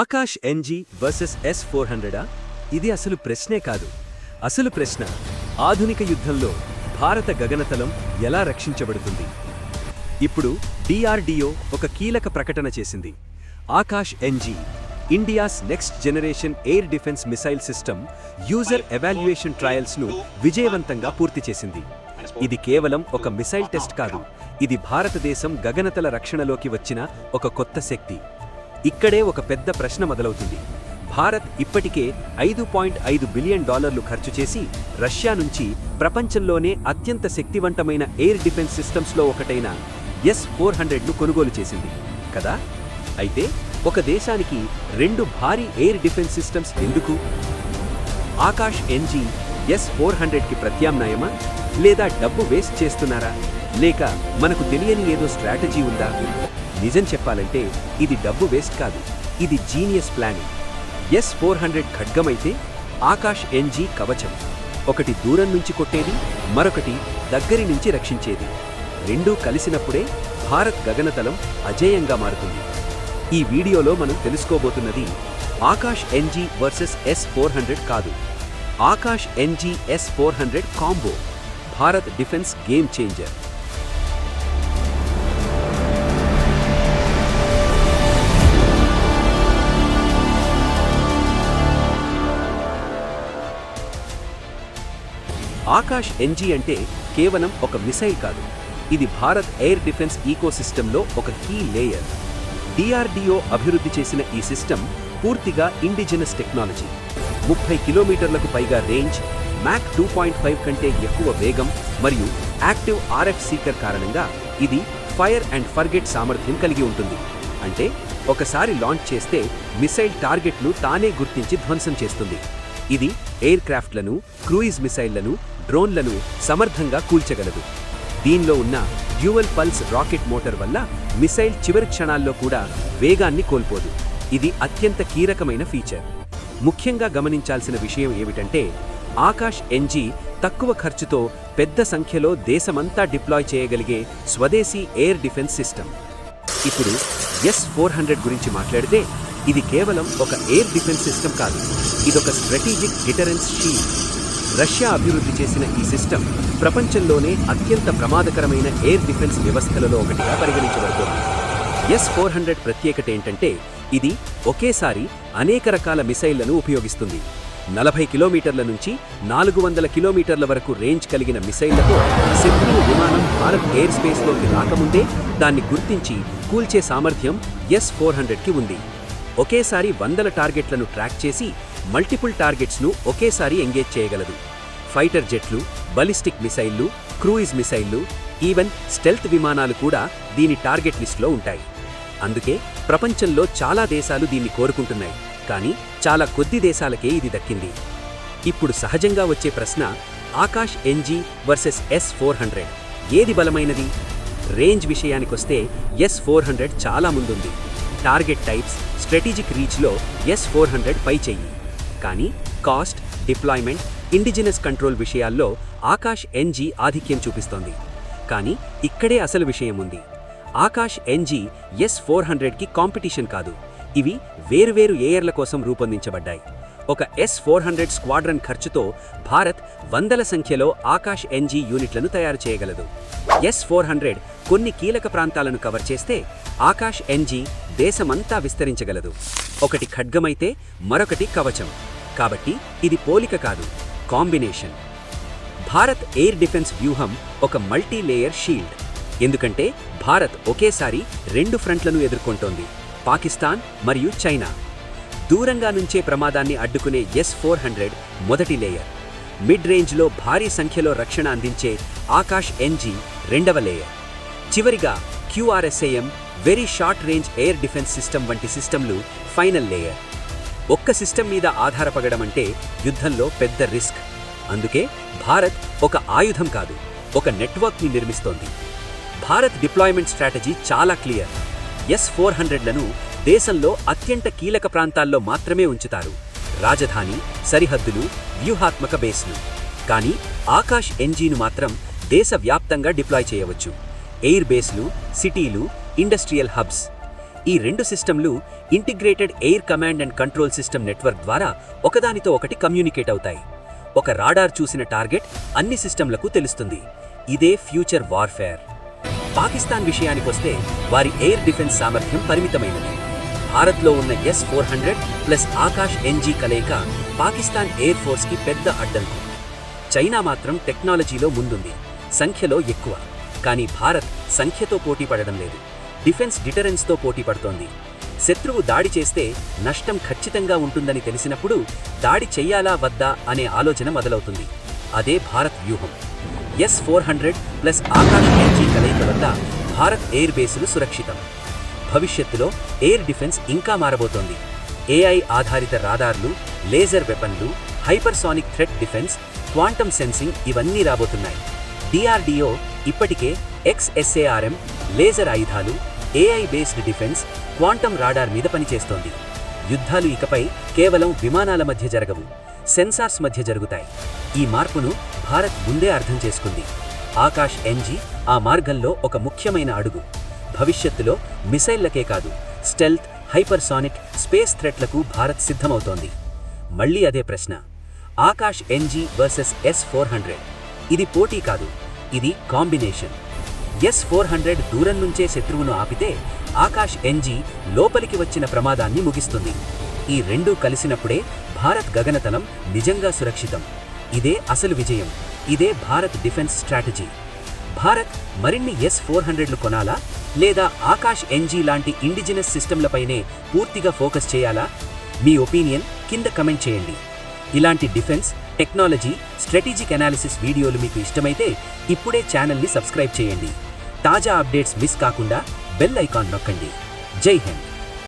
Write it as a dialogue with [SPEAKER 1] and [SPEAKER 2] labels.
[SPEAKER 1] Akash NG versus S four హండ్రెడా? ఇది అసలు ప్రశ్నే కాదు. అసలు ప్రశ్న ఆధునిక యుద్ధంలో భారత గగనతలం ఎలా రక్షించబడుతుంది? ఇప్పుడు డిఆర్డిఓ ఒక కీలక ప్రకటన చేసింది. Akash NG India's next generation air defence missile system user evaluation ట్రయల్స్ను విజయవంతంగా పూర్తి చేసింది. ఇది కేవలం ఒక మిసైల్ టెస్ట్ కాదు. ఇది భారతదేశం గగనతల రక్షణలోకి వచ్చిన ఒక కొత్త శక్తి. ఇక్కడే ఒక పెద్ద ప్రశ్న మొదలవుతుంది. భారత్ ఇప్పటికే ఐదు పాయింట్ ఐదు బిలియన్ డాలర్లు ఖర్చు చేసి రష్యా నుంచి ప్రపంచంలోనే అత్యంత శక్తివంతమైన ఎయిర్ డిఫెన్స్ సిస్టమ్స్లో ఒకటైన ఎస్ ఫోర్ హండ్రెడ్ను కొనుగోలు చేసింది. కదా? అయితే ఒక దేశానికి రెండు భారీ ఎయిర్ డిఫెన్స్ సిస్టమ్స్ ఎందుకు? ఆకాష్ ఎన్జీ ఎస్ ఫోర్ హండ్రెడ్కి ప్రత్యామ్నాయమా? లేదా డబ్బు వేస్ట్ చేస్తున్నారా? లేక మనకు తెలియని ఏదో స్ట్రాటజీ ఉందా? నిజం చెప్పాలంటే ఇది డబ్బు వేస్ట్ కాదు. ఇది genius planning. S four hundred ఖడ్గమైతే Akash NG కవచం. ఒకటి దూరం నుంచి కొట్టేది మరొకటి దగ్గరి నుంచి రక్షించేది. రెండూ కలిసినప్పుడే భారత్ గగనతలం అజేయంగా మారుతుంది. ఈ వీడియోలో మనం తెలుసుకోబోతున్నది Akash NG versus S four hundred కాదు. Akash NG S four hundred combo. Bharat defence game changer. Akash NG అంటే కేవలం ఒక మిసైల్ కాదు. ఇది భారత్ ఎయిర్ డిఫెన్స్ ఈకోసిస్టంలో ఒక కీ లేయర్. డిఆర్డిఓ అభివృద్ధి చేసిన ఈ సిస్టమ్ పూర్తిగా ఇండిజినస్ టెక్నాలజీ. ముప్పై కిలోమీటర్లకు పైగా range Mach two point five కంటే ఎక్కువ వేగం మరియు యాక్టివ్ ఆర్ఎఫ్ సీకర్ కారణంగా ఇది ఫైర్ అండ్ ఫర్గెట్ సామర్థ్యం కలిగి ఉంటుంది. అంటే ఒకసారి లాంచ్ చేస్తే మిసైల్ టార్గెట్ను తానే గుర్తించి ధ్వంసం చేస్తుంది. ఇది ఎయిర్ క్రాఫ్ట్లను క్రూయిజ్ మిసైళ్ళను డ్రోన్లను సమర్థంగా కూల్చగలదు. దీనిలో ఉన్న డ్యూవల్ పల్స్ రాకెట్ మోటార్ వల్ల మిసైల్ చివరి క్షణాల్లో కూడా వేగాన్ని కోల్పోదు. ఇది అత్యంత కీలకమైన ఫీచర్. ముఖ్యంగా గమనించాల్సిన విషయం ఏమిటంటే ఆకాష్ ఎన్జీ తక్కువ ఖర్చుతో పెద్ద సంఖ్యలో దేశమంతా డిప్లాయ్ చేయగలిగే స్వదేశీ ఎయిర్ డిఫెన్స్ సిస్టమ్. ఇప్పుడు ఎస్ ఫోర్ హండ్రెడ్ గురించి మాట్లాడితే ఇది కేవలం ఒక ఎయిర్ డిఫెన్స్ సిస్టమ్ కాదు. ఇదొక స్ట్రాటజిక్ డిటరెన్స్ షీల్డ్. రష్యా అభివృద్ధి చేసిన ఈ సిస్టమ్ ప్రపంచంలోనే అత్యంత ప్రమాదకరమైన ఎయిర్ డిఫెన్స్ వ్యవస్థలలో ఒకటిగా పరిగణించబడుతోంది. ఎస్ ఫోర్ హండ్రెడ్ ప్రత్యేకత ఏంటంటే ఇది ఒకేసారి అనేక రకాల మిసైళ్ళను ఉపయోగిస్తుంది. నలభై కిలోమీటర్ల నుంచి నాలుగు వందల కిలోమీటర్ల వరకు రేంజ్ కలిగిన మిసైళ్ళతో శత్రువు విమానం భారత్ ఎయిర్ స్పేస్లోకి రాకముందే దాన్ని గుర్తించి కూల్చే సామర్థ్యం ఎస్ ఫోర్ హండ్రెడ్కి ఉంది. ఒకేసారి వందల టార్గెట్లను ట్రాక్ చేసి మల్టిపుల్ టార్గెట్స్ను ఒకేసారి ఎంగేజ్ చేయగలదు. ఫైటర్ జెట్లు బలిస్టిక్ మిసైళ్ళు క్రూయిజ్ మిసైళ్ళు ఈవెన్ స్టెల్త్ విమానాలు కూడా దీని టార్గెట్ లిస్ట్లో ఉంటాయి. అందుకే ప్రపంచంలో చాలా దేశాలు దీన్ని కోరుకుంటున్నాయి. కానీ చాలా కొద్ది దేశాలకే ఇది దక్కింది. ఇప్పుడు సహజంగా వచ్చే ప్రశ్న Akash NG versus S four hundred. ఏది బలమైనది? రేంజ్ విషయానికొస్తే ఎస్ ఫోర్ హండ్రెడ్ చాలా ముందుంది. టార్గెట్ టైప్స్ స్ట్రాటజిక్ రీచ్లో ఎస్ ఫోర్ హండ్రెడ్ పై చెయ్యి కానీ కాస్ట్ డిప్లాయ్మెంట్ ఇండిజినస్ కంట్రోల్ విషయాల్లో ఆకాష్ ఎన్జీ ఆధిక్యం చూపిస్తోంది. కానీ ఇక్కడే అసలు విషయం ఉంది. ఆకాష్ ఎన్జీ ఎస్ ఫోర్ హండ్రెడ్కి కాంపిటీషన్ కాదు. ఇవి వేరువేరు ఏయర్ల కోసం రూపొందించబడ్డాయి. ఒక ఎస్ ఫోర్ హండ్రెడ్ స్క్వాడ్రన్ ఖర్చుతో భారత్ వందల సంఖ్యలో ఆకాష్ ఎన్జీ యూనిట్లను తయారు చేయగలదు. ఎస్ ఫోర్ హండ్రెడ్ కొన్ని కీలక ప్రాంతాలను కవర్ చేస్తే ఆకాష్ ఎన్జీ దేశమంతా విస్తరించగలదు. ఒకటి ఖడ్గమైతే మరొకటి కవచం. కాబట్టి ఇది పోలిక కాదు కాంబినేషన్. భారత్ ఎయిర్ డిఫెన్స్ వ్యూహం ఒక మల్టీ లేయర్ షీల్డ్. ఎందుకంటే భారత్ ఒకేసారి రెండు ఫ్రంట్లను ఎదుర్కొంటోంది పాకిస్తాన్ మరియు చైనా. దూరంగా నుంచే ప్రమాదాన్ని అడ్డుకునే ఎస్ ఫోర్ హండ్రెడ్ మొదటి లేయర్. మిడ్ రేంజ్లో భారీ సంఖ్యలో రక్షణ అందించే ఆకాష్ ఎన్జీ రెండవ లేయర్. చివరిగా QRSAM very short range air defence system వంటి సిస్టమ్లు ఫైనల్ లేయర్. ఒక్క సిస్టమ్ మీద ఆధారపడడం అంటే యుద్ధంలో పెద్ద రిస్క్. అందుకే భారత్ ఒక ఆయుధం కాదు ఒక నెట్వర్క్ని నిర్మిస్తోంది. భారత్ డిప్లాయ్మెంట్ స్ట్రాటజీ చాలా క్లియర్. ఎస్ ఫోర్ హండ్రెడ్లను దేశంలో అత్యంత కీలక ప్రాంతాల్లో మాత్రమే ఉంచుతారు. రాజధాని సరిహద్దులు వ్యూహాత్మక బేస్లు. కానీ ఆకాష్ ఎన్జీను మాత్రం దేశవ్యాప్తంగా డిప్లాయ్ చేయవచ్చు. ఎయిర్ బేస్లు సిటీలు ఇండస్ట్రియల్ హబ్స్. ఈ రెండు సిస్టమ్లు integrated air command and control system network ద్వారా ఒకదానితో ఒకటి కమ్యూనికేట్ అవుతాయి. ఒక రాడార్ చూసిన టార్గెట్ అన్ని సిస్టంలకు తెలుస్తుంది. ఇదే ఫ్యూచర్ వార్ఫేర్. పాకిస్తాన్ విషయానికొస్తే వారి ఎయిర్ డిఫెన్స్ సామర్థ్యం పరిమితమైనది. భారత్లో ఉన్న S four hundred plus Akash NG కలయిక పాకిస్తాన్ ఎయిర్ ఫోర్స్కి పెద్ద అడ్డంకు. చైనా మాత్రం టెక్నాలజీలో ముందుంది సంఖ్యలో ఎక్కువ. కానీ భారత్ సంఖ్యతో పోటీ పడడం లేదు. డిఫెన్స్ డిటరెన్స్తో పోటీ పడుతోంది. శత్రువు దాడి చేస్తే నష్టం ఖచ్చితంగా ఉంటుందని తెలిసినప్పుడు దాడి చెయ్యాలా వద్దా అనే ఆలోచన మొదలవుతుంది. అదే భారత్ వ్యూహం. S four hundred plus Akash NG కలయిక వల్ల భారత్ ఎయిర్ బేసులు సురక్షితం. భవిష్యత్తులో ఎయిర్ డిఫెన్స్ ఇంకా మారబోతోంది. ఏఐ ఆధారిత రాడార్లు laser వెపన్లు hypersonic threat defence quantum sensing ఇవన్నీ రాబోతున్నాయి. డిఆర్డిఓ ఇప్పటికే ఎక్స్ఎస్ఏఆర్ఎం లేజర్ ఆయుధాలు AI based defence quantum radar మీద పనిచేస్తోంది. యుద్ధాలు ఇకపై కేవలం విమానాల మధ్య జరగవు సెన్సార్స్ మధ్య జరుగుతాయి. ఈ మార్పును భారత్ ముందే అర్థం చేసుకుంది. ఆకాష్ ఎన్జీ ఆ మార్గంలో ఒక ముఖ్యమైన అడుగు. భవిష్యత్తులో మిసైళ్ళకే కాదు స్టెల్త్ హైపర్సానిక్ స్పేస్ థ్రెట్లకు భారత్ సిద్ధమవుతోంది. మళ్ళీ అదే ప్రశ్న. Akash NG versus S four hundred. ఇది పోటీ కాదు ఇది కాంబినేషన్. ఎస్ ఫోర్ హండ్రెడ్ దూరం నుంచే శత్రువును ఆపితే ఆకాష్ ఎన్జీ లోపలికి వచ్చిన ప్రమాదాన్ని ముగిస్తుంది. ఈ రెండూ కలిసినప్పుడే భారత్ గగనతలం నిజంగా సురక్షితం. ఇదే అసలు విజయం. ఇదే భారత్ డిఫెన్స్ స్ట్రాటజీ. భారత్ మరిన్ని ఎస్ ఫోర్ హండ్రెడ్లు కొనాలా? లేదా ఆకాష్ ఎన్జీ లాంటి ఇండిజినస్ సిస్టంలపైనే పూర్తిగా ఫోకస్ చేయాలా? మీ ఒపీనియన్ కింద కమెంట్ చేయండి. ఇలాంటి డిఫెన్స్ టెక్నాలజీ స్ట్రాటజిక్ అనాలిసిస్ వీడియోలు మీకు ఇష్టమైతే ఇప్పుడే ఛానల్ని సబ్స్క్రైబ్ చేయండి. తాజా అప్డేట్స్ మిస్ కాకుండా బెల్ ఐకాన్ నొక్కండి. జై హింద్.